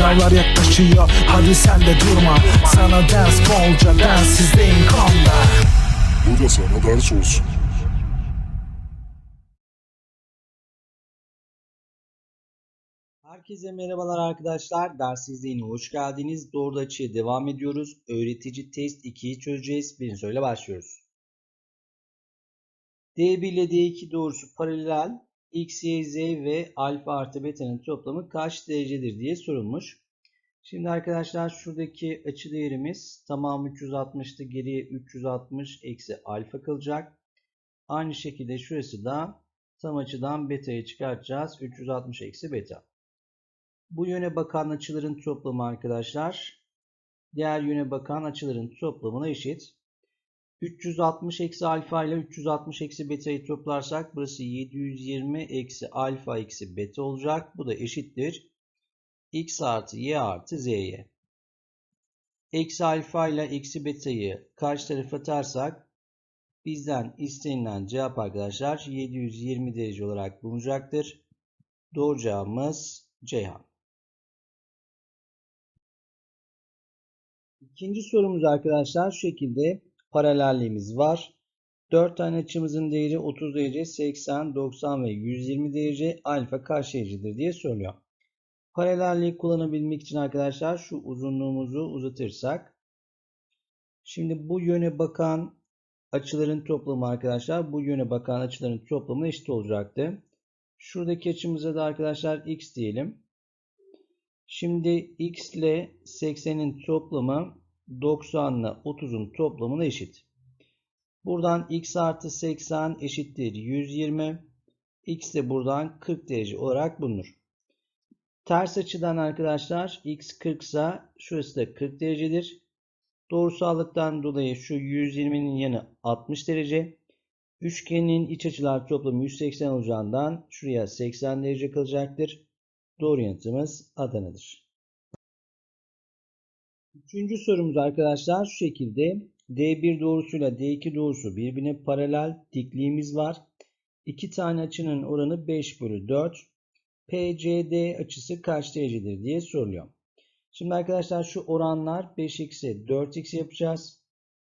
Sınavlar yaklaşıyor hadi sen de durma Sana ders bolca densizliğin konda Bu da sana ders olsun. Herkese merhabalar arkadaşlar. Ders izleyine hoş geldiniz. Doğru açıya devam ediyoruz. Öğretici test 2'yi çözeceğiz. Birinci soruyla başlıyoruz. D1 ile D2 doğrusu paralel. X, Y, Z ve alfa artı beta'nın toplamı kaç derecedir diye sorulmuş. Şimdi arkadaşlar şuradaki açı değerimiz tamamı 360'tı. Geriye 360 eksi alfa kalacak. Aynı şekilde şurası da tam açıdan beta'yı çıkartacağız. 360 eksi beta. Bu yöne bakan açıların toplamı arkadaşlar diğer yöne bakan açıların toplamına eşit. 360 eksi alfa ile 360 eksi beta'yı toplarsak burası 720 eksi alfa eksi beta olacak. Bu da eşittir. x artı y artı z'ye. Eksi alfa ile eksi beta'yı karşı tarafa atarsak bizden istenilen cevap arkadaşlar 720 derece olarak bulunacaktır. Doğru cevabımız Ceyhan. İkinci sorumuz arkadaşlar şu şekilde paralelliğimiz var. 4 tane açımızın değeri 30 derece, 80, 90 ve 120 derece alfa kaç derecedir diye soruluyor. Paralelliği kullanabilmek için arkadaşlar şu uzunluğumuzu uzatırsak. Şimdi bu yöne bakan açıların toplamı arkadaşlar bu yöne bakan açıların toplamı eşit olacaktı. Şuradaki açımıza da arkadaşlar x diyelim. Şimdi x ile 80'in toplamı 90 ile 30'un toplamına eşit. Buradan x artı 80 eşittir 120. x de buradan 40 derece olarak bulunur. Ters açıdan arkadaşlar x 40 ise şurası da 40 derecedir. Doğrusallıktan dolayı şu 120'nin yanı 60 derece. Üçgenin iç açılar toplamı 180 olacağından şuraya 80 derece kalacaktır. Doğru yanıtımız Adana'dır. Üçüncü sorumuz arkadaşlar şu şekilde. D1 doğrusuyla D2 doğrusu birbirine paralel dikliğimiz var. İki tane açının oranı 5 bölü 4. PCD açısı kaç derecedir diye soruluyor. Şimdi arkadaşlar şu oranlar 5x'e 4x yapacağız.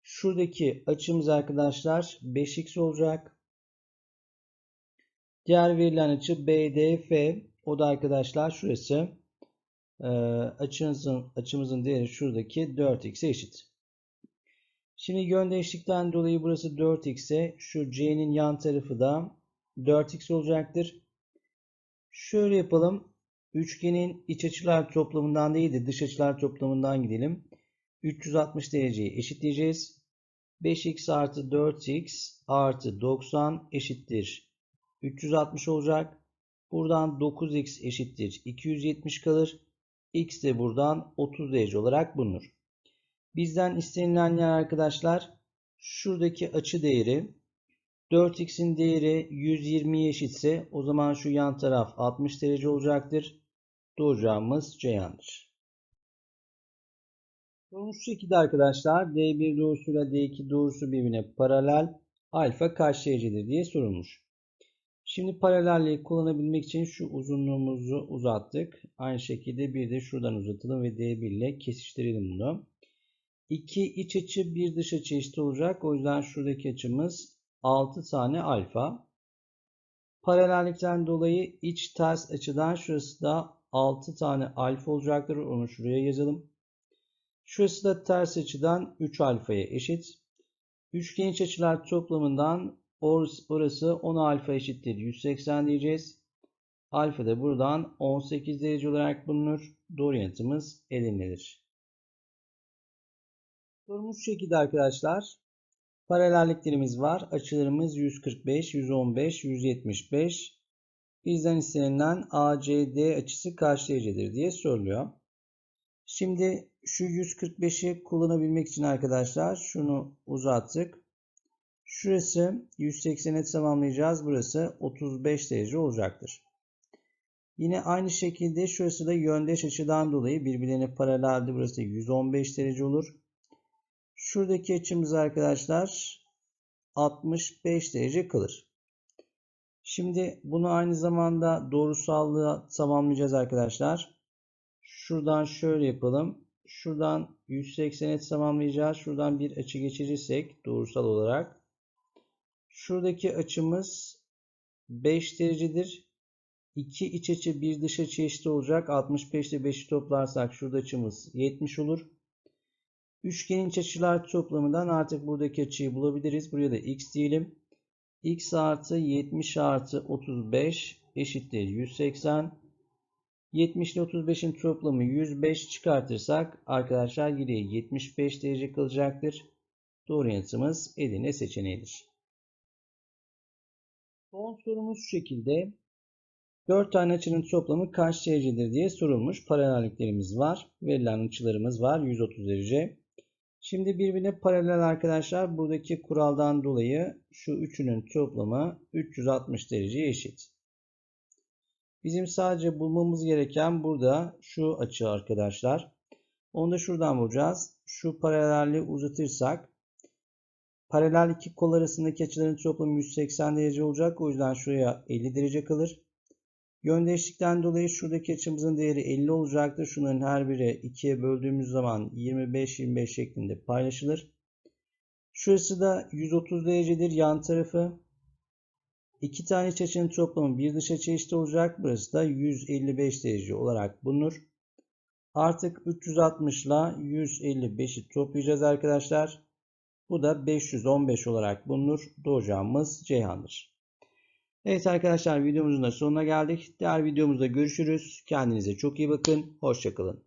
Şuradaki açımız arkadaşlar 5x olacak. Diğer verilen açı BDF. O da arkadaşlar şurası. Ee, açımızın, açımızın değeri şuradaki 4x'e eşit. Şimdi yön değişiklikten dolayı burası 4x'e şu c'nin yan tarafı da 4x olacaktır. Şöyle yapalım. Üçgenin iç açılar toplamından değil de dış açılar toplamından gidelim. 360 dereceyi eşitleyeceğiz. 5x artı 4x artı 90 eşittir. 360 olacak. Buradan 9x eşittir. 270 kalır. X de buradan 30 derece olarak bulunur. Bizden istenilen yer arkadaşlar şuradaki açı değeri 4x'in değeri 120'ye eşitse o zaman şu yan taraf 60 derece olacaktır. Doğru cevabımız Ceyhan'dır. Sorumuz şu şekilde arkadaşlar. D1 doğrusuyla D2 doğrusu birbirine paralel. Alfa kaç derecedir diye sorulmuş. Şimdi paralelliği kullanabilmek için şu uzunluğumuzu uzattık. Aynı şekilde bir de şuradan uzatalım ve D1 ile kesiştirelim bunu. İki iç açı bir dış açı eşit olacak. O yüzden şuradaki açımız 6 tane alfa. Paralellikten dolayı iç ters açıdan şurası da 6 tane alfa olacaktır. Onu şuraya yazalım. Şurası da ters açıdan 3 alfaya eşit. Üçgen iç açılar toplamından orası 10 alfa eşittir 180 diyeceğiz. Alfa da buradan 18 derece olarak bulunur. Doğru yanıtımız Edirne'dir. Sorumuz şu şekilde arkadaşlar. Paralelliklerimiz var. Açılarımız 145, 115, 175. Bizden istenilen ACD açısı kaç derecedir diye soruluyor. Şimdi şu 145'i kullanabilmek için arkadaşlar şunu uzattık. Şurası 180'e tamamlayacağız. Burası 35 derece olacaktır. Yine aynı şekilde şurası da yöndeş açıdan dolayı birbirlerine paraleldi. Burası 115 derece olur. Şuradaki açımız arkadaşlar 65 derece kalır. Şimdi bunu aynı zamanda doğrusallığa tamamlayacağız arkadaşlar. Şuradan şöyle yapalım. Şuradan 180'e tamamlayacağız. Şuradan bir açı geçirirsek doğrusal olarak. Şuradaki açımız 5 derecedir. 2 iç açı bir dış açı eşit olacak. 65 ile 5'i toplarsak şurada açımız 70 olur. Üçgenin iç açılar toplamından artık buradaki açıyı bulabiliriz. Buraya da x diyelim. x artı 70 artı 35 eşittir 180. 70 ile 35'in toplamı 105 çıkartırsak arkadaşlar geriye 75 derece kalacaktır. Doğru yanıtımız Edirne seçeneğidir. Son sorumuz şu şekilde. 4 tane açının toplamı kaç derecedir diye sorulmuş. Paralelliklerimiz var. Verilen açılarımız var. 130 derece. Şimdi birbirine paralel arkadaşlar. Buradaki kuraldan dolayı şu üçünün toplamı 360 dereceye eşit. Bizim sadece bulmamız gereken burada şu açı arkadaşlar. Onu da şuradan bulacağız. Şu paralelliği uzatırsak paralel iki kol arasındaki açıların toplamı 180 derece olacak. O yüzden şuraya 50 derece kalır. Yöndeşlikten dolayı şuradaki açımızın değeri 50 olacaktır. Şunların her biri 2'ye böldüğümüz zaman 25-25 şeklinde paylaşılır. Şurası da 130 derecedir yan tarafı. İki tane iç açının toplamı bir dış açı eşit olacak. Burası da 155 derece olarak bulunur. Artık 360 ile 155'i toplayacağız arkadaşlar. Bu da 515 olarak bulunur. Doğacağımız Ceyhan'dır. Evet arkadaşlar videomuzun da sonuna geldik. Diğer videomuzda görüşürüz. Kendinize çok iyi bakın. Hoşçakalın.